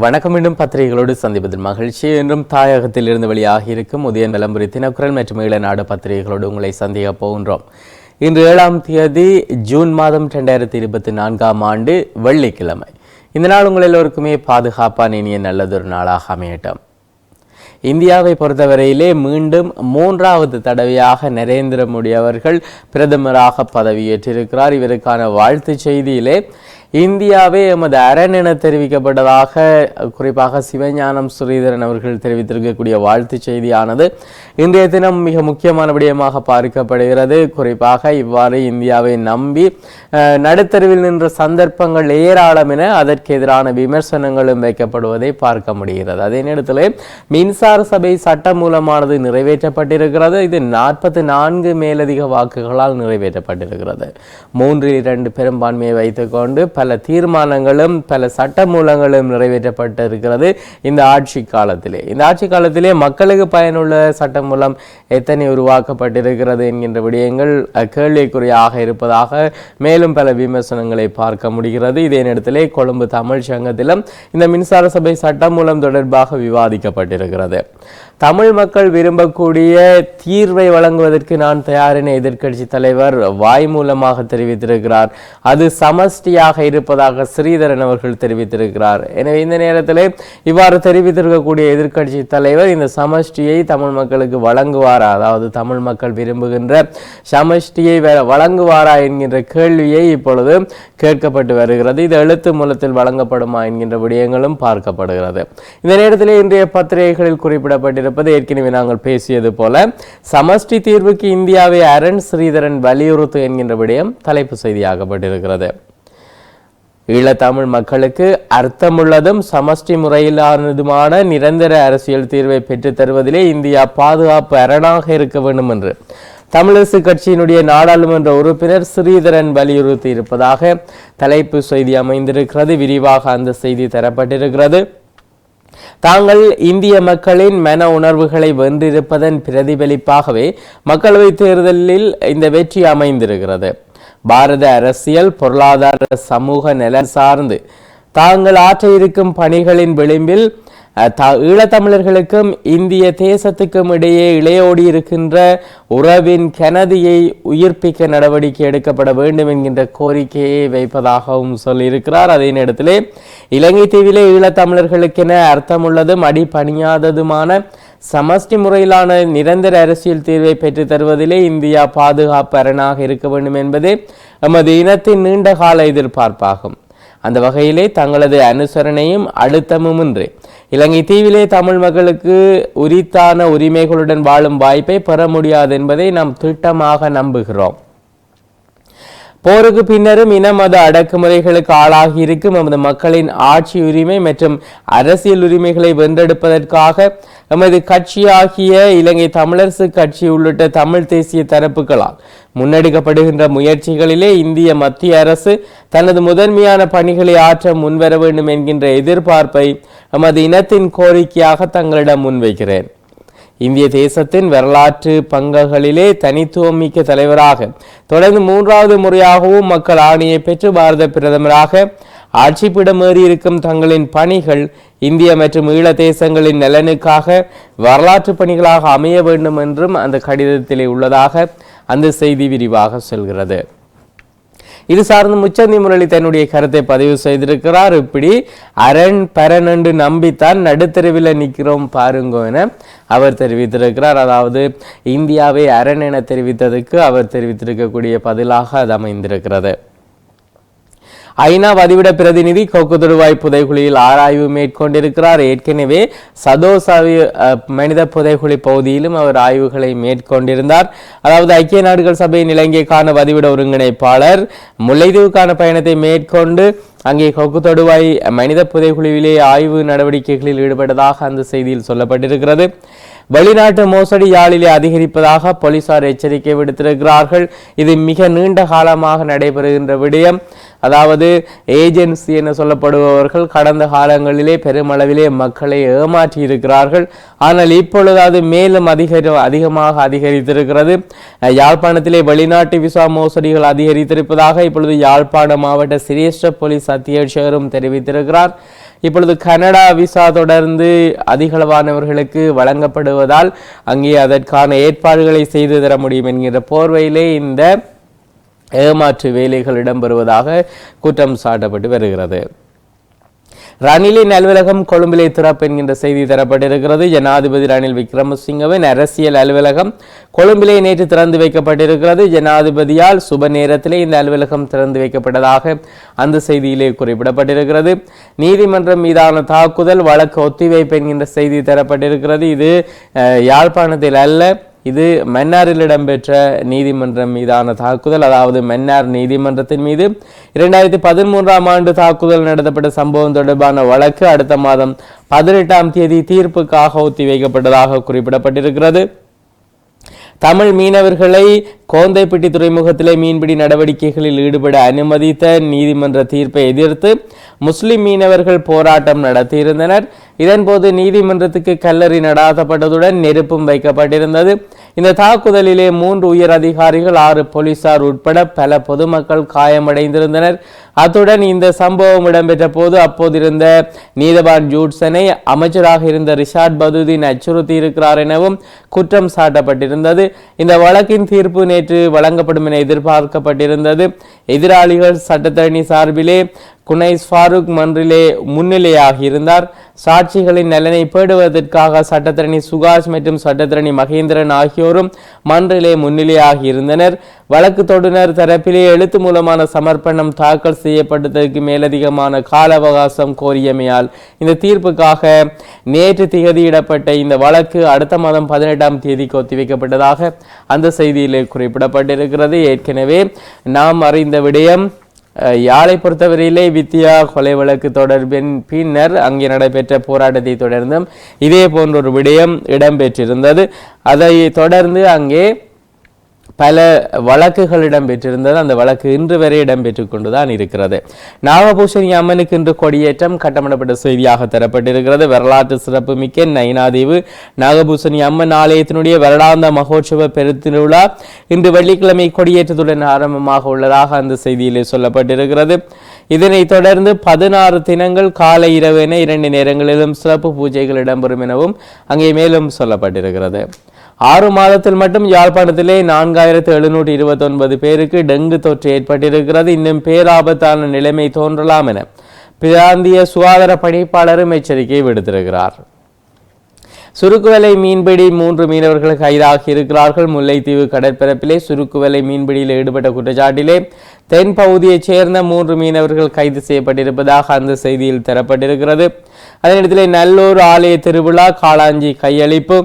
வணக்கம். மீண்டும் பத்திரிகைகளோடு சந்திப்பதில் மகிழ்ச்சி. என்றும் தாயகத்தில் இருந்து வெளியாகி இருக்கும் உதயன் விளம்பரி தினக்குரல் மற்றும் ஈழநாடு பத்திரிகைகளோடு உங்களை சந்திக்க போகின்றோம். இன்று ஏழாம் தேதி ஜூன் மாதம் ரெண்டாயிரத்தி இருபத்தி நான்காம் ஆண்டு வெள்ளிக்கிழமை. இந்த நாள் உங்கள் எல்லோருக்குமே பாதுகாப்பான இனிய நல்லதொரு நாளாக அமையட்டும். இந்தியாவை பொறுத்தவரையிலே மீண்டும் மூன்றாவது தடவையாக நரேந்திர மோடி அவர்கள் பிரதமராக பதவியேற்றிருக்கிறார். இவருக்கான வாழ்த்து செய்தியிலே இந்தியாவே எமது அரண் என தெரிவிக்கப்பட்டதாக குறிப்பாக சிவஞானம் ஸ்ரீதரன் அவர்கள் தெரிவித்திருக்கக்கூடிய வாழ்த்து செய்தியானது இன்றைய தினம் மிக முக்கியமான விடயமாக பார்க்கப்படுகிறது. குறிப்பாக இவ்வாறு இந்தியாவை நம்பி நடுத்தருவில் நின்ற சந்தர்ப்பங்கள் ஏராளம் என அதற்கு எதிரான விமர்சனங்களும் வைக்கப்படுவதை பார்க்க முடிகிறது. அதே நேரத்தில் மின்சார சபை சட்டம் மூலமானது நிறைவேற்றப்பட்டிருக்கிறது. இது நாற்பத்தி நான்கு மேலதிக வாக்குகளால் நிறைவேற்றப்பட்டிருக்கிறது. மூன்றில் இரண்டு பெரும்பான்மையை வைத்துக்கொண்டு பல தீர்மானங்களும் பல சட்ட மூலங்களும் நிறைவேற்றப்பட்டிருக்கிறது இந்த ஆட்சி காலத்திலே. இந்த ஆட்சி காலத்திலே மக்களுக்கு பயனுள்ள சட்டம் மூலம் எத்தனை உருவாக்கப்பட்டிருக்கிறது என்கின்ற விடயங்கள் கேள்விக்குறியாக இருப்பதாக மேலும் பல விமர்சனங்களை பார்க்க முடிகிறது. இதே நேரத்திலே கொழும்பு தமிழ் சங்கத்திலும் இந்த மின்சார சபை சட்டமூலம் தொடர்பாக விவாதிக்கப்பட்டிருக்கிறது. தமிழ் மக்கள் விரும்பக்கூடிய தீர்வை வழங்குவதற்கு நான் தயார் என எதிர்க்கட்சி தலைவர் வாய் மூலமாக தெரிவித்திருக்கிறார். அது சமஷ்டியாக இருப்பதாக ஸ்ரீதரன் அவர்கள் தெரிவித்திருக்கிறார். எனவே இந்த நேரத்தில் இவ்வாறு தெரிவித்திருக்கக்கூடிய எதிர்க்கட்சி தலைவர் இந்த சமஷ்டியை தமிழ் மக்களுக்கு வழங்குவாரா? அதாவது தமிழ் மக்கள் விரும்புகின்ற சமஷ்டியை வழங்குவாரா என்கின்ற கேள்வியை இப்பொழுது கேட்கப்பட்டு வருகிறது. இது எழுத்து மூலத்தில் வழங்கப்படுமா என்கின்ற விடயங்களும் பார்க்கப்படுகிறது. இந்த நேரத்தில் இன்றைய பத்திரிகைகளில் குறிப்பிடப்பட்டிருப்பது ஏற்கனவே நாங்கள் பேசியது போல சமஷ்டி தீர்வுக்கு இந்தியாவை அரண் ஸ்ரீதரன் வலியுறுத்து என்கின்ற விடயம் தலைப்பு செய்தியாகப்பட்டிருக்கிறது. ஈழத்தமிழ் மக்களுக்கு அர்த்தமுள்ளதும் சமஷ்டி முறையிலானதுமான நிரந்தர அரசியல் தீர்வை பெற்றுத் தருவதிலே இந்தியா பாதுகாப்பு அரணாக இருக்க வேண்டும் என்று தமிழரசு கட்சியினுடைய நாடாளுமன்ற உறுப்பினர் ஸ்ரீதரன் வலியுறுத்தி இருப்பதாக தலைப்பு செய்தி அமைந்திருக்கிறது. விரிவாக அந்த செய்தி தரப்பட்டிருக்கிறது. தாங்கள் இந்திய மக்களின் மன உணர்வுகளை வென்றிருப்பதன் பிரதிபலிப்பாகவே மக்களவைத் தேர்தலில் இந்த வெற்றி அமைந்திருக்கிறது. பாரத அரசியல் பொருளாதார சமூக நலன் சார்ந்து தாங்கள் ஆற்ற இருக்கும் பணிகளின் விளிம்பில் த- ஈழத்தமிழர்களுக்கும் இந்திய தேசத்துக்கும் இடையே இளையோடி இருக்கின்ற உறவின் கனதியை உயிர்ப்பிக்க நடவடிக்கை எடுக்கப்பட வேண்டும் என்கின்ற கோரிக்கையை வைப்பதாகவும் சொல்லியிருக்கிறார். அதே நேரத்திலே இலங்கை தீவிலே ஈழத்தமிழர்களுக்கென அர்த்தமுள்ளதும் அடிபணியாததுமான சமஷ்டி முறையிலான நிரந்தர அரசியல் தீர்வை பெற்று தருவதிலே இந்தியா பாதுகாப்பு அரணாக இருக்க வேண்டும் என்பதே எமது இனத்தின் நீண்டகால எதிர்பார்ப்பாகும். அந்த வகையிலே தங்களது அனுசரணையும் அழுத்தமுமின்றி இலங்கை தீவிலே தமிழ் மக்களுக்கு உரித்தான உரிமைகளுடன் வாழும் வாய்ப்பை பெற முடியாது என்பதை நாம் திட்டமாக நம்புகிறோம். போருக்கு பின்னரும் இன மத அடக்குமுறைகளுக்கு ஆளாகி இருக்கும் எமது மக்களின் ஆட்சி உரிமை மற்றும் அரசியல் உரிமைகளை வென்றெடுப்பதற்காக எமது கட்சியாகிய இலங்கை தமிழரசு கட்சி உள்ளிட்ட தமிழ் தேசிய தரப்புகளால் முன்னெடுக்கப்படுகின்ற முயற்சிகளிலே இந்திய மத்திய அரசு தனது முதன்மையான பணிகளை ஆற்ற முன்வர வேண்டும் என்கின்ற எதிர்பார்ப்பை எமது இனத்தின் கோரிக்கையாக தங்களிடம் முன்வைக்கிறேன். இந்திய தேசத்தின் வரலாற்று பங்குகளிலே தனித்துவம் மிக்க தலைவராக தொடர்ந்து மூன்றாவது முறையாகவும் மக்கள் ஆணையை பெற்று பாரத பிரதமராக ஆட்சிப்பிடமேறி இருக்கும் தங்களின் பணிகள் இந்திய மற்றும் ஈழ தேசங்களின் நலனுக்காக வரலாற்று பணிகளாக அமைய வேண்டும் என்றும் அந்த கடிதத்திலே உள்ளதாக அந்த செய்தி விரிவாக சொல்கிறது. இது சார்ந்து முச்சந்தி முரளி தன்னுடைய கருத்தை பதிவு செய்திருக்கிறார். இப்படி அரண் பரன் என்று நம்பித்தான் நடுத்தருவில் நிற்கிறோம் பாருங்க என அவர் தெரிவித்திருக்கிறார். அதாவது இந்தியாவை அரண் என தெரிவித்ததுக்கு அவர் தெரிவித்திருக்கக்கூடிய பதிலாக அது அமைந்திருக்கிறது. ஐநா வதிவிட பிரதிநிதி கொக்குதொடுவாய் புதைகுழியில் ஆராய்வு மேற்கொண்டிருக்கிறார். ஏற்கனவே சதோசாவி மனித புதைகுழி பகுதியிலும் அவர் ஆய்வுகளை மேற்கொண்டிருந்தார். அதாவது ஐக்கிய நாடுகள் சபையின் இலங்கைக்கான வதிவிட ஒருங்கிணைப்பாளர் முல்லைத்தீவுக்கான பயணத்தை மேற்கொண்டு அங்கே கொக்கு தொடுவாய் மனித புதைகுழியிலே ஆய்வு நடவடிக்கைகளில் ஈடுபட்டதாக அந்த செய்தியில் சொல்லப்பட்டிருக்கிறது. வெளிநாட்டு மோசடி யாழிலே அதிகரிப்பதாக போலீசார் எச்சரிக்கை விடுத்திருக்கிறார்கள். இது மிக நீண்ட காலமாக நடைபெறுகின்ற விடயம். அதாவது ஏஜென்சி என சொல்லப்படுபவர்கள் கடந்த காலங்களிலே பெருமளவிலே மக்களை ஏமாற்றி இருக்கிறார்கள் ஆனால் இப்பொழுது அது மேலும் அதிகரி அதிகமாக அதிகரித்திருக்கிறது. யாழ்ப்பாணத்திலே வெளிநாட்டு விசா மோசடிகள் அதிகரித்திருப்பதாக இப்பொழுது யாழ்ப்பாண மாவட்ட சிரேஷ்ட போலீஸ் அத்தியட்சகரும் தெரிவித்திருக்கிறார். இப்பொழுது கனடா விசா தொடர்ந்து அதிகளவானவர்களுக்கு வழங்கப்படுவதால் அங்கே அதற்கான ஏற்பாடுகளை செய்து தர முடியும் என்கிற போர்வையிலே இந்த ஏமாற்று வேலைகள் இடம்பெறுவதாக குற்றம் சாட்டப்பட்டு வருகிறது. ரணிலின் அலுவலகம் கொழும்பிலே திறப்பு என்கின்ற செய்தி தரப்பட்டிருக்கிறது. ஜனாதிபதி ரணில் விக்ரமசிங்கவின் அரசியல் அலுவலகம் கொழும்பிலே நேற்று திறந்து வைக்கப்பட்டிருக்கிறது. ஜனாதிபதியால் சுப நேரத்திலே இந்த அலுவலகம் திறந்து வைக்கப்பட்டதாக அந்த செய்தியிலே குறிப்பிடப்பட்டிருக்கிறது. நீதிமன்றம் மீதான தாக்குதல் வழக்கு ஒத்திவைப்பு என்கின்ற செய்தி தரப்பட்டிருக்கிறது. இது யாழ்ப்பாணத்தில் அல்ல. இது மன்னாரில் இடம்பெற்ற நீதிமன்றம் மீதான தாக்குதல். அதாவது மன்னார் நீதிமன்றத்தின் மீது இரண்டாயிரத்தி பதிமூன்றாம் ஆண்டு தாக்குதல் நடத்தப்பட்ட சம்பவம் தொடர்பான வழக்கு அடுத்த மாதம் பதினெட்டாம் தேதி தீர்ப்புக்காக ஒத்திவைக்கப்பட்டதாக குறிப்பிடப்பட்டிருக்கிறது. தமிழ் மீனவர்களை கோந்தைப்பட்டி துறைமுகத்திலே மீன்பிடி நடவடிக்கைகளில் ஈடுபட அனுமதித்த நீதிமன்ற தீர்ப்பை எதிர்த்து முஸ்லிம் மீனவர்கள் போராட்டம் நடத்தியிருந்தனர். இதன்போது நீதிமன்றத்துக்கு கல்லறி நடாத்தப்பட்டதுடன் நெருப்பும் வைக்கப்பட்டிருந்தது. இந்த தாக்குதலிலே மூன்று உயர் அதிகாரிகள் ஆறு போலீசார் உட்பட பல பொதுமக்கள் காயமடைந்திருந்தனர். அத்துடன் இந்த சம்பவம் இடம்பெற்ற போது அப்போதிருந்த நீதவான் ஜூட்சனை அமைச்சராக இருந்த ரிஷாட் பதுதீன் அச்சுறுத்தி இருக்கிறார் எனவும் குற்றம் சாட்டப்பட்டிருந்தது. இந்த வழக்கின் தீர்ப்பு நேற்று வழங்கப்படும் என எதிர்பார்க்கப்பட்டிருந்தது. எதிராளிகள் சட்டத்தரணி சார்பிலே குனைஸ் ஃபாரூக் மன்றிலே முன்னிலையாக இருந்தார். சாட்சிகளின் நலனை பேடுவதற்காக சட்டத்தரணி சுகாஷ் மற்றும் சட்டத்தரணி மகேந்திரன் ஆகியோரும் மன்றிலே முன்னிலையாக இருந்தனர். வழக்கு தொடுனர் தரப்பிலே எழுத்து மூலமான சமர்ப்பணம் தாக்கல் செய்யப்பட்டதற்கு மேலதிகமான கால அவகாசம் கோரியமையால் இந்த தீர்ப்புக்காக நேற்று திகதியிடப்பட்ட இந்த வழக்கு அடுத்த மாதம் பதினெட்டாம் தேதிக்கு ஒத்திவைக்கப்பட்டதாக அந்த செய்தியிலே குறிப்பிடப்பட்டிருக்கிறது. ஏற்கனவே நாம் அறிந்த விடயம் யாழை பொறுத்தவரையிலே வித்யா கொலை வழக்கு தொடர்பின் பின்னர் அங்கே நடைபெற்ற போராட்டத்தை தொடர்ந்தும் இதே போன்ற ஒரு விடயம் இடம்பெற்றிருந்தது. அதை தொடர்ந்து அங்கே பல வழக்குகள் இடம்பெற்றிருந்தது. அந்த வழக்கு இன்று வரை இடம்பெற்று கொண்டுதான் இருக்கிறது. நாகபூஷணி அம்மனுக்கு இன்று கொடியேற்றம் கட்டமிடப்பட்ட செய்தியாக தரப்பட்டிருக்கிறது. வரலாற்று சிறப்புமிக்க நயனாதீவு நாகபூஷணி அம்மன் ஆலயத்தினுடைய வருடாந்த மகோற்சவ பெருத்திருவிழா இன்று வெள்ளிக்கிழமை கொடியேற்றத்துடன் ஆரம்பமாக உள்ளதாக அந்த செய்தியிலே சொல்லப்பட்டிருக்கிறது. இதனைத் தொடர்ந்து பதினாறு தினங்கள் காலை இரவு என இரண்டு நேரங்களிலும் சிறப்பு பூஜைகள் இடம்பெறும் எனவும் அங்கே மேலும் சொல்லப்பட்டிருக்கிறது. ஆறு மாதத்தில் மட்டும் யாழ்ப்பாணத்திலே நான்காயிரத்து எழுநூற்றி இருபத்தொன்பது பேருக்கு டெங்கு தொற்று ஏற்பட்டிருக்கிறது. இன்னும் பேராபத்தான நிலைமை தோன்றலாம் என பிராந்திய சுகாதார பணிப்பாளரும் எச்சரிக்கை விடுத்திருக்கிறார். சுருக்குவலை மீன்பிடி மூன்று மீனவர்கள் கைதாகி இருக்கிறார்கள். முல்லைத்தீவு கடற்பரப்பிலே சுருக்குவலை மீன்பிடியில் ஈடுபட்ட குற்றச்சாட்டிலே தென் பகுதியைச் சேர்ந்த மூன்று மீனவர்கள் கைது செய்யப்பட்டிருப்பதாக அந்த செய்தியில் தரப்பட்டிருக்கிறது. அதனிடத்திலே நல்லூர் ஆலய திருவிழா காளாஞ்சி கையளிப்பு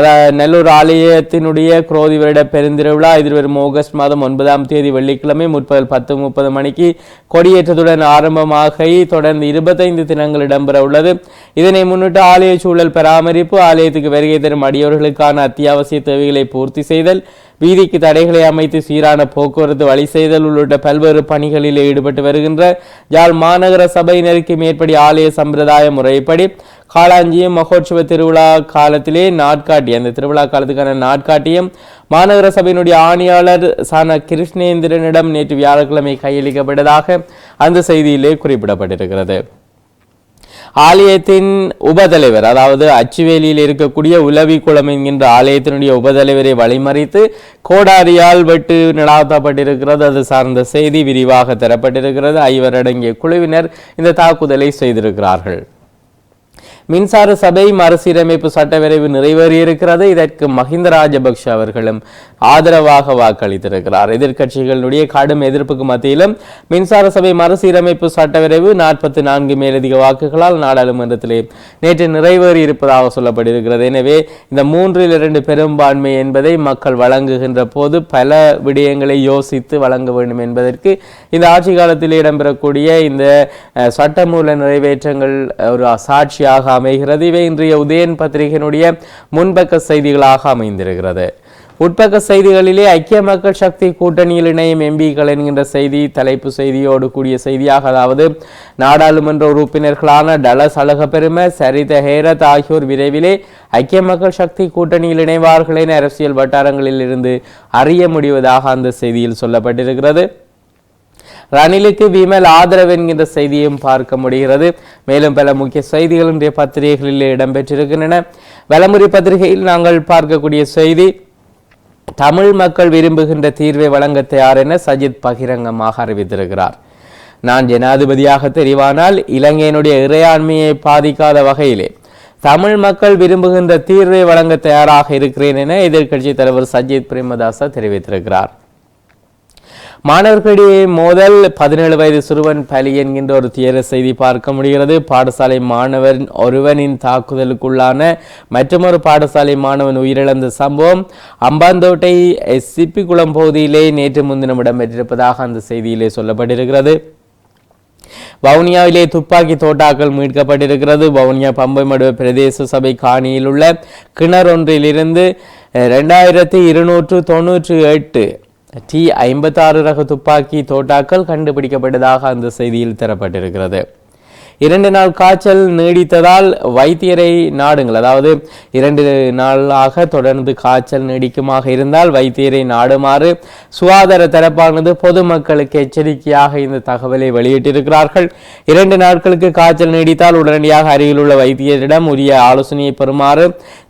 அதாவது நல்லூர் ஆலயத்தினுடைய குரோதி வருட பெருந்திருவிழா எதிர்வரும் ஆகஸ்ட் மாதம் ஒன்பதாம் தேதி வெள்ளிக்கிழமை முற்பகல் பத்து முப்பது மணிக்கு கொடியேற்றத்துடன் ஆரம்பமாக தொடர்ந்து இருபத்தைந்து தினங்கள் இடம்பெற உள்ளது. இதனை முன்னிட்டு ஆலய சூழல் பராமரிப்பு ஆலயத்துக்கு வருகை தரும் அடியவர்களுக்கான அத்தியாவசிய தேவைகளை பூர்த்தி செய்தல் வீதிக்கு தடைகளை அமைத்து சீரான போக்குவரத்து வழி செய்தல் உள்ளிட்ட பல்வேறு பணிகளில் ஈடுபட்டு வருகின்ற யாழ் மாநகர சபையினருக்கு மேற்படி ஆலய சம்பிரதாய முறைப்படி காளாஞ்சியம் மகோற்சவ திருவிழா காலத்திலே நாட்காட்டி அந்த திருவிழா காலத்துக்கான நாட்காட்டியம் மாநகர சபையினுடைய ஆணையாளர் சான கிருஷ்ணேந்திரனிடம் நேற்று வியாழக்கிழமை கையளிக்கப்பட்டதாக அந்த செய்தியிலே குறிப்பிடப்பட்டிருக்கிறது. ஆலயத்தின் உபதலைவர் அதாவது அச்சுவேலியில் இருக்கக்கூடிய உலவி குளம் என்கின்ற ஆலயத்தினுடைய உபதலைவரை வழிமறித்து கோடாரியால் வெட்டு நடாத்தப்பட்டிருக்கிறது. அது சார்ந்த செய்தி விரிவாக தரப்பட்டிருக்கிறது. ஐவர் அடங்கிய குழுவினர் இந்த தாக்குதலை செய்திருக்கிறார்கள். மின்சார சபை மறுசீரமைப்பு சட்டவிரைவு நிறைவேறியிருக்கிறது. இதற்கு மஹிந்த ராஜபக்ஷ அவர்களும் ஆதரவாக வாக்களித்திருக்கிறார். எதிர்க்கட்சிகளுடைய கடும் எதிர்ப்புக்கு மத்தியிலும் மின்சார சபை மறுசீரமைப்பு சட்டவிரைவு நாற்பத்தி நான்கு மேலதிக வாக்குகளால் நாடாளுமன்றத்திலே நேற்று நிறைவேறி இருப்பதாக சொல்லப்பட்டிருக்கிறது எனவே இந்த மூன்றில் இரண்டு பெரும்பான்மை என்பதை மக்கள் வழங்குகின்ற போது பல விடயங்களை யோசித்து வழங்க வேண்டும் என்பதற்கு இந்த ஆட்சி காலத்தில் இடம்பெறக்கூடிய இந்த சட்டமூல நிறைவேற்றங்கள் ஒரு சாட்சியாக அமைகிறது இவை இன்றைய உதயன் பத்திரிகையினுடைய முன்பக்க செய்திகளாக அமைந்திருக்கிறது. உட்பக்க செய்திகளிலே ஐக்கிய மக்கள் சக்தி கூட்டணியில் இணையும் எம்பிக்கள் என்கின்ற செய்தி தலைப்பு செய்தியோடு கூடிய செய்தியாக அதாவது நாடாளுமன்ற உறுப்பினர்களான டலஸ் அழகப்பெரும சரித ஹேரத் ஆகியோர் விரைவிலே ஐக்கிய மக்கள் சக்தி கூட்டணியில் இணைவார்கள் என அரசியல் வட்டாரங்களில் இருந்து அறிய முடிவதாக அந்த செய்தியில் சொல்லப்பட்டிருக்கிறது. ரணிலுக்கு விமல் ஆதரவு என்கின்ற செய்தியும் பார்க்க முடிகிறது. மேலும் பல முக்கிய செய்திகள் இன்றைய பத்திரிகைகளில் இடம்பெற்றிருக்கின்றன. வலமுறை பத்திரிகையில் நாங்கள் பார்க்கக்கூடிய செய்தி தமிழ் மக்கள் விரும்புகின்ற தீர்வை வழங்க தயார் என சஜித் பகிரங்கமாக அறிவித்திருக்கிறார். நான் ஜனாதிபதியாக தெரிவானால் இலங்கையினுடைய இறையாண்மையை பாதிக்காத வகையிலே தமிழ் மக்கள் விரும்புகின்ற தீர்வை வழங்க தயாராக இருக்கிறேன் என எதிர்க்கட்சி தலைவர் சஜித் பிரேமதாச தெரிவித்திருக்கிறார். மாணவர்களிடையே மோதல். பதினேழு வயது சிறுவன் பலி என்கின்ற ஒரு துயர செய்தி பார்க்க முடிகிறது. பாடசாலை மாணவன் ஒருவனின் தாக்குதலுக்குள்ளான மற்றொரு பாடசாலை மாணவன் உயிரிழந்த சம்பவம். அம்பாந்தோட்டை சிப்பி குளம் பகுதியிலே நேற்று முன்தினம் இடம்பெற்றிருப்பதாக அந்த செய்தியிலே சொல்லப்பட்டிருக்கிறது. வவுனியாவிலே துப்பாக்கி தோட்டாக்கள் மீட்கப்பட்டிருக்கிறது. வவுனியா பம்பை மடுவ பிரதேச சபை காணியில் உள்ள கிணறு ஒன்றிலிருந்து ரெண்டாயிரத்தி இருநூற்று தொண்ணூற்று எட்டு டி ஐம்பத்தாறு ரக துப்பாக்கி தோட்டாக்கள் கண்டுபிடிக்கப்பட்டதாக அந்த செய்தியில் தரப்பட்டிருக்கிறது. இரண்டு நாள் காய்ச்சல் நீடித்ததால் வைத்தியரை நாடுங்கள். அதாவது இரண்டு நாளாக தொடர்ந்து காய்ச்சல் நீடிக்குமாக இருந்தால் வைத்தியரை நாடுமாறு சுகாதார தரப்பானது பொதுமக்களுக்கு எச்சரிக்கையாக இந்த தகவலை வெளியிட்டிருக்கிறார்கள். இரண்டு நாட்களுக்கு காய்ச்சல் நீடித்தால் உடனடியாக அருகில் உள்ள வைத்தியரிடம் உரிய ஆலோசனையை பெறுமாறு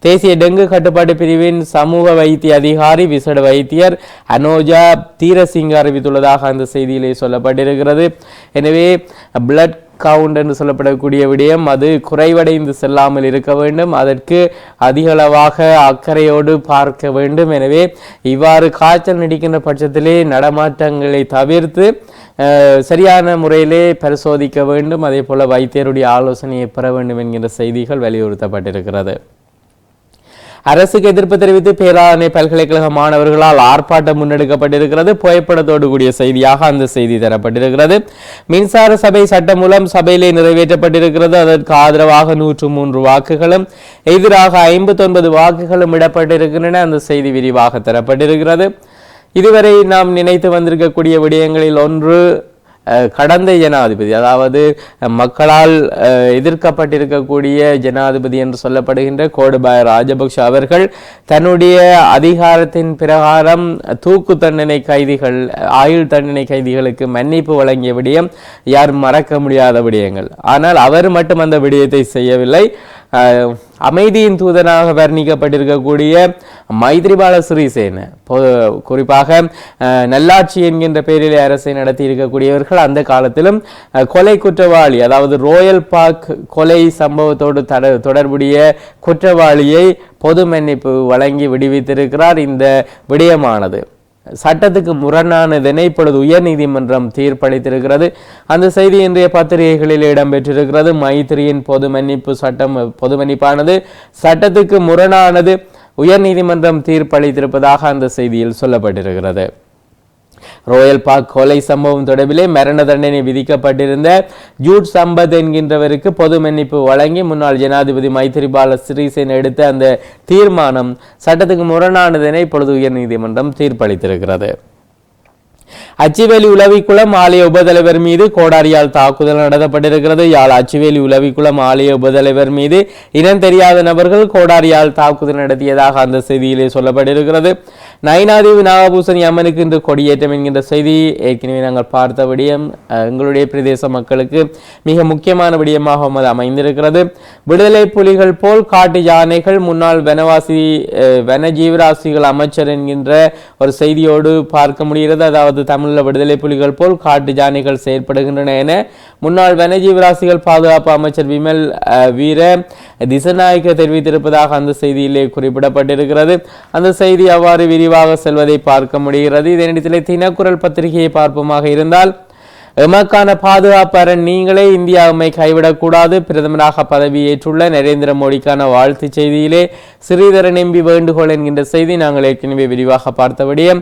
தேசிய டெங்கு கட்டுப்பாட்டு பிரிவின் சமூக வைத்திய அதிகாரி விசேட வைத்தியர் அனோஜா தீரசிங்க அறிவித்துள்ளதாக அந்த செய்தியிலே சொல்லப்பட்டிருக்கிறது. எனவே பிளட் கவுண்ட் என்று சொல்லப்படக்கூடிய விடயம் அது குறைவடைந்து செல்லாமல் இருக்க வேண்டும். அதற்கு அதிகளவாக அக்கறையோடு பார்க்க வேண்டும். எனவே இவ்வாறு காய்ச்சல் நடிக்கின்ற பட்சத்திலே நடமாட்டங்களை தவிர்த்து சரியான முறையிலே பரிசோதிக்க வேண்டும். அதே போல வைத்தியருடைய ஆலோசனையை பெற வேண்டும் என்கின்ற செய்திகள் வலியுறுத்தப்பட்டிருக்கிறது. அரசுக்கு எதிர்ப்பு தெரிவித்து பேராணை பல்கலைக்கழக மாணவர்களால் ஆர்ப்பாட்டம் முன்னெடுக்கப்பட்டிருக்கிறது. புகைப்படத்தோடு கூடிய செய்தியாக அந்த செய்தி தரப்பட்டிருக்கிறது. மின்சார சபை சட்டம் மூலம் சபையிலே நிறைவேற்றப்பட்டிருக்கிறது. அதற்கு ஆதரவாக நூற்று மூன்று வாக்குகளும் எதிராக ஐம்பத்தொன்பது வாக்குகளும் இடப்பட்டிருக்கின்றன. அந்த செய்தி விரிவாக தரப்பட்டிருக்கிறது. இதுவரை நாம் நினைத்து வந்திருக்கக்கூடிய விடயங்களில் ஒன்று கடந்த ஜனாதிபதி அதாவது மக்களால் எதிர்க்கப்பட்டிருக்கக்கூடிய ஜனாதிபதி என்று சொல்லப்படுகின்ற கோடுபாய ராஜபக்ஷ அவர்கள் தன்னுடைய அதிகாரத்தின் பிரகாரம் தூக்கு தண்டனை கைதிகள் ஆயுள் தண்டனை கைதிகளுக்கு மன்னிப்பு வழங்கிய விடயம் யாரும் மறக்க முடியாத விடயங்கள். ஆனால் அவர் மட்டும் அந்த விடயத்தை செய்யவில்லை. அமைதியின் தூதனாக வர்ணிக்கப்பட்டிருக்கக்கூடிய மைத்ரிபால சிறிசேன. குறிப்பாக நல்லாட்சி என்கின்ற பெயரில் அரசை நடத்தி இருக்கக்கூடியவர்கள் அந்த காலத்திலும் கொலை குற்றவாளி அதாவது ரோயல் பார்க் கொலை சம்பவத்தோடு தட தொடர்புடைய குற்றவாளியை பொது மன்னிப்பு வழங்கி விடுவித்திருக்கிறார் இந்த விடயமானது. சட்டத்துக்கு முரணானதென இப்பொழுது உயர்நீதிமன்றம் தீர்ப்பளித்திருக்கிறது. அந்த செய்தி இன்றைய பத்திரிகைகளில் இடம்பெற்றிருக்கிறது. மைத்திரியின் பொது மன்னிப்பு சட்டம் பொது மன்னிப்பானது சட்டத்துக்கு முரணானது உயர்நீதிமன்றம் தீர்ப்பளித்திருப்பதாக அந்த செய்தியில் சொல்லப்பட்டிருக்கிறது. ரோயல் பார்க் கொலை சம்பவம் தொடர்பிலே மரண தண்டனை விதிக்கப்பட்டிருந்த ஜூட் சம்பத் என்கின்றவருக்கு பொது மன்னிப்பு வழங்கி முன்னாள் ஜனாதிபதி மைத்திரிபால சிறிசேன எடுத்த அந்த தீர்மானம் சட்டத்துக்கு முரணானதென இப்பொழுது உயர்நீதிமன்றம் தீர்ப்பளித்திருக்கிறது. அச்சிவேலி உளவிக்குளம் ஆலய உபதலைவர் மீது கோடாரியால் தாக்குதல் நடத்தப்பட்டிருக்கிறது. யாழ் அச்சிவேலி உளவிக்குளம் ஆலய உபதலைவர் மீது இனம் தெரியாத நபர்கள் கோடாரியால் தாக்குதல் நடத்தியதாக அந்த செய்தியிலே சொல்லப்பட்டிருக்கிறது. நயனாதேவி நாகபூசணி அம்மனுக்கு இன்று கொடியேற்றம் என்கின்ற செய்தி. ஏற்கனவே நாங்கள் பார்த்த விடயம் எங்களுடைய பிரதேச மக்களுக்கு மிக முக்கியமான விடயமாக அது அமைந்திருக்கிறது. விடுதலை புலிகள் போல் காட்டு யானைகள் முன்னாள் வனவாசி அஹ், வன ஜீவராசிகள் அமைச்சர் என்கின்ற ஒரு செய்தியோடு பார்க்க முடிகிறது. அதாவது தமிழில் விடுதலை புலிகள் போல் காட்டு ஜானிகள் செயற்படுகின்றன என முன்னாள் வனஜீவராசிகள் பாதுகாப்பு அமைச்சர் விமல் வீர திசநாயக்க தெரிவித்திருப்பதாக அந்த செய்தியிலே குறிப்பிடப்பட்டிருக்கிறது. அந்த செய்தி அவ்வாறு விரிவாக செல்வதை பார்க்க முடிகிறது. இதனிடத்திலே தினக்குரல் பத்திரிகையை பார்ப்போமாக இருந்தால் எமக்கான பாதுகாப்பு அரண் நீங்களே இந்தியாவை கைவிடக்கூடாது. பிரதமராக பதவியேற்றுள்ள நரேந்திர மோடிக்கான வாழ்த்து செய்தியிலே ஸ்ரீதரன் எம்பி வேண்டுகோள் என்கின்ற செய்தி நாங்கள் ஏற்கனவே விரிவாக பார்த்தபடியே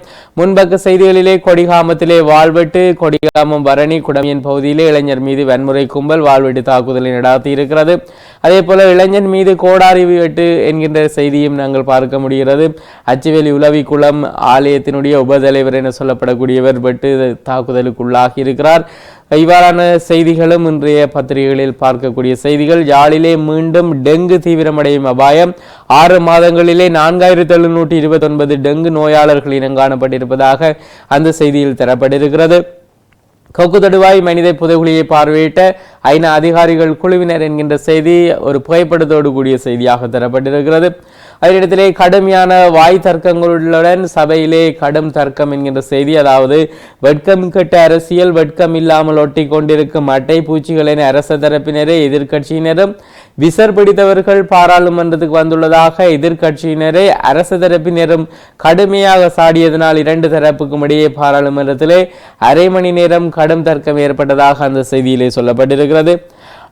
முன்பக்க செய்திகளிலே கொடிகாமத்திலே வாழ்வெட்டு கொடிகாமம் பரணி குடமியன் பகுதியிலே இளைஞர் மீது வன்முறை கும்பல் வாழ்வெட்டு தாக்குதலை நடாத்தி இருக்கிறது. அதே போல இளைஞன் மீது கோடாரி வெட்டு என்கின்ற செய்தியும் நாங்கள் பார்க்க முடிகிறது. அச்சுவேலி உளவிக்குளம் ஆலயத்தினுடைய உபதலைவர் என சொல்லப்படக்கூடியவர் வெட்டு தாக்குதலுக்குள்ளாகி இருக்கிறார். இவ்வாறான செய்திகளும் இன்றைய பத்திரிகைகளில் பார்க்கக்கூடிய செய்திகள் யாழிலே மீண்டும் டெங்கு தீவிரமடையும் அபாயம் ஆறு மாதங்களிலே நான்காயிரத்தி எழுநூற்றி இருபத்தி ஒன்பது டெங்கு நோயாளர்கள் இனம் காணப்பட்டிருப்பதாக அந்த செய்தியில் தரப்பட்டிருக்கிறது. கொக்கு தடுவாய் மனித புதைகுழியை பார்வையிட்ட ஐநா அதிகாரிகள் குழுவினர் என்கின்ற செய்தி ஒரு புகைப்படத்தோடு கூடிய செய்தியாக தரப்பட்டிருக்கிறது. அதனிடத்திலே கடுமையான வாய் தர்க்கங்களுடன் சபையிலே கடும் தர்க்கம் என்கின்ற செய்தி அதாவது வெட்கம் கெட்ட அரசியல் வெட்கம் இல்லாமல் ஒட்டி கொண்டிருக்கும் அட்டை பூச்சிகளின் அரச தரப்பினரே எதிர்க்கட்சியினரும் விசர் பிடித்தவர்கள் பாராளுமன்றத்துக்கு வந்துள்ளதாக எதிர்க்கட்சியினரே அரசு தரப்பினரும் கடுமையாக சாடியதனால் இரண்டு தரப்புக்கும் இடையே பாராளுமன்றத்திலே அரை மணி நேரம் கடும் தர்க்கம் ஏற்பட்டதாக அந்த செய்தியிலே சொல்லப்பட்டிருக்கிறது.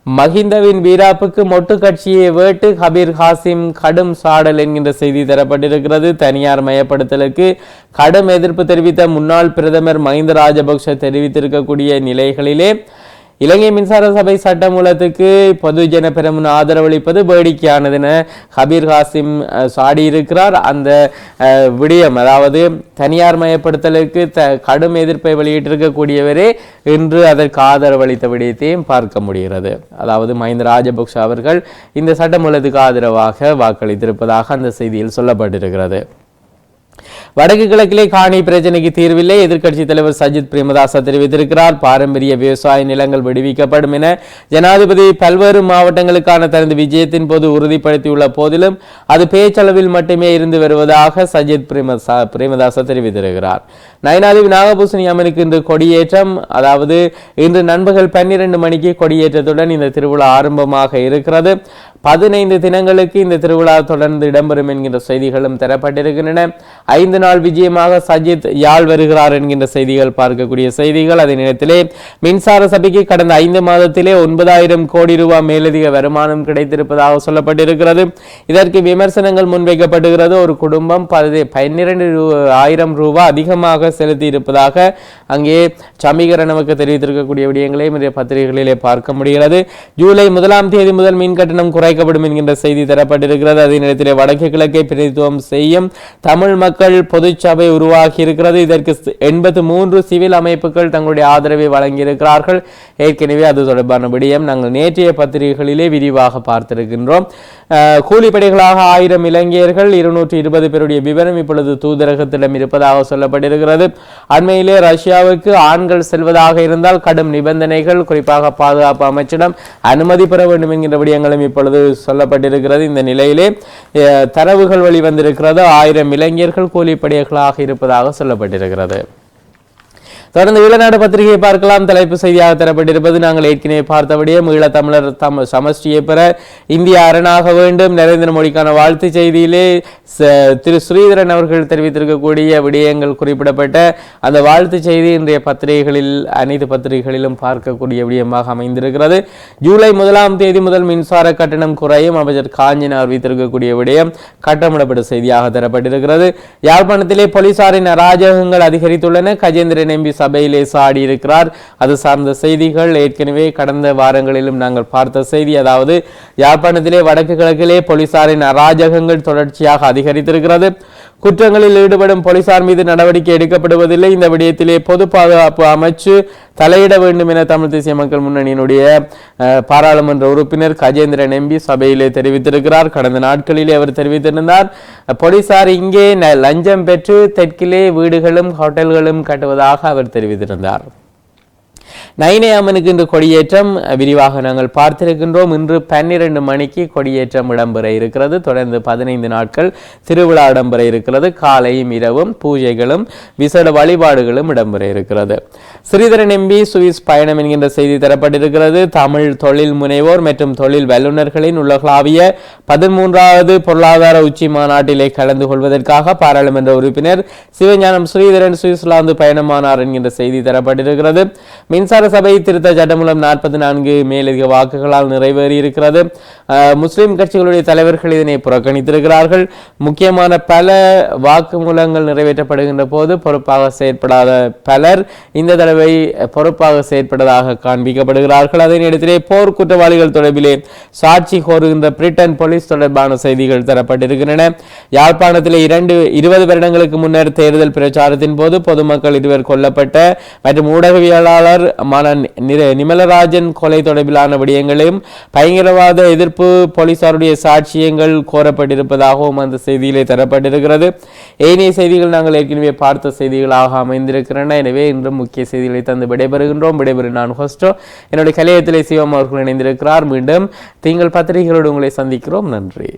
மஹிந்தவின் வீராப்புக்கு மொட்டு கட்சியை வேட்டு ஹபீர் ஹாசிம் கடும் சாடல் என்கின்ற செய்தி தரப்பட்டிருக்கிறது. தனியார் மயப்படுத்தலுக்கு கடும் எதிர்ப்பு தெரிவித்த முன்னாள் பிரதமர் மஹிந்த ராஜபக்ஷ தெரிவித்திருக்கக்கூடிய நிலைகளிலே இலங்கை மின்சார சபை சட்டமூலத்துக்கு பொதுஜன பெருமன் ஆதரவளிப்பது வேடிக்கையானது என ஹபீர் ஹாசிம் அஹ், சாடியிருக்கிறார். அந்த அஹ், விடயம் அதாவது தனியார் மயப்படுத்தலுக்கு த கடும் எதிர்ப்பை வெளியிட்டிருக்கக்கூடியவரே இன்று அதற்கு ஆதரவளித்த விடயத்தையும் பார்க்க முடிகிறது. அதாவது மஹிந்த ராஜபக்ஷ அவர்கள் இந்த சட்டமூலத்துக்கு ஆதரவாக வாக்களித்திருப்பதாக அந்த செய்தியில் சொல்லப்பட்டிருக்கிறது. வடக்கு கிழக்கிலே காணி பிரச்சனைக்கு தீர்வில்லை. எதிர்க்கட்சித் தலைவர் சஜித் பிரேமதாசா தெரிவித்திருக்கிறார். பாரம்பரிய விவசாய நிலங்கள் விடுவிக்கப்படும் என ஜனாதிபதி பல்வேறு மாவட்டங்களுக்கான தனது விஜயத்தின் போது உறுதிப்படுத்தியுள்ள போதிலும் அது பேச்சளவில் மட்டுமே இருந்து வருவதாக சஜித் பிரேமதா பிரேமதாச தெரிவித்திருக்கிறார். நயனாதிபதி நாகபூசணி அம்மனுக்கு இன்று கொடியேற்றம். அதாவது இன்று நண்பகல் பன்னிரண்டு மணிக்கு கொடியேற்றத்துடன் இந்த திருவிழா ஆரம்பமாக இருக்கிறது. பதினைந்து தினங்களுக்கு இந்த திருவிழா தொடர்ந்து இடம்பெறும் என்கின்ற செய்திகளும் தரப்பட்டிருக்கின்றன. ஐந்து நாள் விஜயமாக சஜித் யாழ் வருகிறார் என்கின்ற செய்திகள் பார்க்கக்கூடிய செய்திகள். அதே நேரத்திலே மின்சார சபைக்கு கடந்த ஐந்து மாதத்திலே ஒன்பதாயிரம் கோடி ரூபாய் மேலதிக வருமானம் கிடைத்திருப்பதாக சொல்லப்பட்டிருக்கிறது. இதற்கு விமர்சனங்கள் முன்வைக்கப்படுகிறது. ஒரு குடும்பம் பதி பன்னிரண்டு ஆயிரம் ரூபாய் அதிகமாக செலுத்தி இருப்பதாக அங்கே சமீகரன் நமக்கு தெரிவித்திருக்கக்கூடிய விடயங்களையும் இன்றைய பத்திரிகைகளிலே பார்க்க முடிகிறது. ஜூலை முதலாம் தேதி முதல் மின் கட்டணம் குறைக்கப்படும் என்கின்ற செய்தி தரப்பட்டிருக்கிறது. அதே நேரத்தில் வடக்கு கிழக்கை பிரதித்துவம் செய்யும் தமிழ் மக்கள் பொதுச்சபை உருவாகி இருக்கிறது இதற்கு எண்பத்து மூன்று சிவில் அமைப்புகள் தங்களுடைய ஆதரவை வழங்கியிருக்கிறார்கள். ஏற்கனவே அது தொடர்பான விடயம் நாங்கள் நேற்றைய பத்திரிகைகளிலே விரிவாக பார்த்திருக்கின்றோம். கூலிப்படைகளாக ஆயிரம் இலங்கையர்கள் இருநூற்றி இருபது பேருடைய விவரம் இப்பொழுது தூதரகத்திடம் இருப்பதாக சொல்லப்பட்டிருக்கிறது. அண்மையிலே ரஷ்யாவுக்கு ஆண்கள் செல்வதாக இருந்தால் கடும் நிபந்தனைகள் குறிப்பாக பாதுகாப்பு அமைச்சிடம் அனுமதி பெற வேண்டும் என்கின்ற விடயங்களும் இப்பொழுது சொல்லப்பட்டிருக்கிறது. இந்த நிலையிலே தரவுகள் வெளிவந்திருக்கிறது. ஆயிரம் இளைஞர்கள் கூலிப்படைகளாக இருப்பதாக சொல்லப்பட்டிருக்கிறது. தொடர்ந்து ஈழநாடு பத்திரிகையை பார்க்கலாம். தலைப்பு செய்தியாக தரப்பட்டிருப்பது நாங்கள் ஏற்கனவே பார்த்தபடியே ஈழத்தமிழர் தம் சமஷ்டியை பெற இந்தியா அரணாக வேண்டும். நரேந்திர மோடிக்கான வாழ்த்து செய்தியிலே திரு ஸ்ரீதரன் அவர்கள் தெரிவித்திருக்கக்கூடிய விடயங்கள் குறிப்பிடப்பட்ட அந்த வாழ்த்து செய்தி இன்றைய பத்திரிகைகளில் அனைத்து பத்திரிகைகளிலும் பார்க்கக்கூடிய விடயமாக அமைந்திருக்கிறது. ஜூலை முதலாம் தேதி முதல் மின்சார கட்டணம் குறையும். அமைச்சர் காஞ்சின் அறிவித்திருக்கக்கூடிய விடயம் கட்டமிடப்பட்ட செய்தியாக தரப்பட்டிருக்கிறது. யாழ்ப்பாணத்திலே போலீசாரின் அராஜகங்கள் அதிகரித்துள்ளன. கஜேந்திரன் எம்பி சபையிலே சாடி இருக்கிறார். அது சார்ந்த செய்திகள் ஏற்கனவே கடந்த வாரங்களிலும் நாங்கள் பார்த்த செய்தி. அதாவது யாழ்ப்பாணத்திலே வடக்கு கிழக்கிலே போலீசாரின் அராஜகங்கள் தொடர்ச்சியாக அதிகரித்திருக்கிறது. குற்றங்களில் ஈடுபடும் போலீசார் மீது நடவடிக்கை எடுக்கப்படுவதில்லை. இந்த விடயத்திலே பொது பாதுகாப்பு அமைச்சு தலையிட வேண்டும் என தமிழ் தேசிய மக்கள் முன்னணியினுடைய பாராளுமன்ற உறுப்பினர் கஜேந்திரன் எம்பி சபையிலே தெரிவித்திருக்கிறார். கடந்த நாட்களிலே அவர் தெரிவித்திருந்தார். போலீசார் இங்கே லஞ்சம் பெற்று தெற்கிலே வீடுகளும் ஹோட்டல்களும் கட்டுவதாக அவர் தெரிவித்திருந்தார். நைனையாமனுக்கு அம்மனுக்கு இன்று கொடியேற்றம். விரிவாக நாங்கள் பார்த்திருக்கின்றோம் இன்று பன்னிரண்டு மணிக்கு கொடியேற்றம் இடம்பெற இருக்கிறது. தொடர்ந்து பதினைந்து நாட்கள் திருவிழா இடம்பெற இருக்கிறது. காலையும் இரவும் பூஜைகளும் விசேட வழிபாடுகளும் இடம்பெற இருக்கிறது. ஸ்ரீதரன் எம்பி சுவிஸ் பயணம் என்கின்ற செய்தி தரப்பட்டிருக்கிறது. தமிழ் தொழில் முனைவோர் மற்றும் தொழில் வல்லுநர்களின் உலகளாவிய பதிமூன்றாவது பொருளாதார உச்சி மாநாட்டிலே கலந்து கொள்வதற்காக பாராளுமன்ற உறுப்பினர் சிவஞானம் ஸ்ரீதரன் சுவிட்சர்லாந்து பயணமானார் என்கின்ற செய்தி தரப்பட்டிருக்கிறது. மின்சார சபை திருத்த சட்டம் மூலம் நாற்பத்தி நான்கு மேலதிக வாக்குகளால் நிறைவேறி இருக்கிறது முஸ்லிம் கட்சிகளுடைய தலைவர்கள் இதனை புறக்கணித்திருக்கிறார்கள். முக்கியமான பல வாக்குமூலங்கள் நிறைவேற்றப்படுகின்ற போது பொறுப்பாக செயற்படாத பலர் இந்த தடவை பொறுப்பாக செயற்பட்டதாக காண்பிக்கப்படுகிறார்கள். அதே நேரத்திலே போர் குற்றவாளிகள் தொடர்பிலே சாட்சி கோருகின்ற பிரிட்டன் போலீஸ் தொடர்பான செய்திகள் தரப்பட்டிருக்கின்றன. யாழ்ப்பாணத்திலே இரண்டு இருபது வருடங்களுக்கு முன்னர் தேர்தல் பிரச்சாரத்தின் போது பொதுமக்கள் இருவர் கொல்லப்பட்ட மற்றும் ஊடகவியலாளர் மன நிமலராஜன் கொலை தொடர்பிலான விடயங்களையும் பயங்கரவாத எதிர்ப்பு போலீசாருடைய சாட்சியங்கள் கோரப்பட்டிருப்பதாகவும் அந்த செய்தியிலே தரப்பட்டிருக்கிறது. ஏனைய செய்திகள் நாங்கள் ஏற்கனவே பார்த்த செய்திகளாக அமைந்திருக்கின்றன. எனவே இன்றும் முக்கிய செய்திகளை தந்து விடைபெறுகின்றோம். விடைபெறும் நான் ஹோஸ்டோ. என்னுடைய கலையத்திலே சிவம் அவர்கள் இணைந்திருக்கிறார். மீண்டும் திங்கள் பத்திரிகைகளோடு உங்களை சந்திக்கிறோம். நன்றி.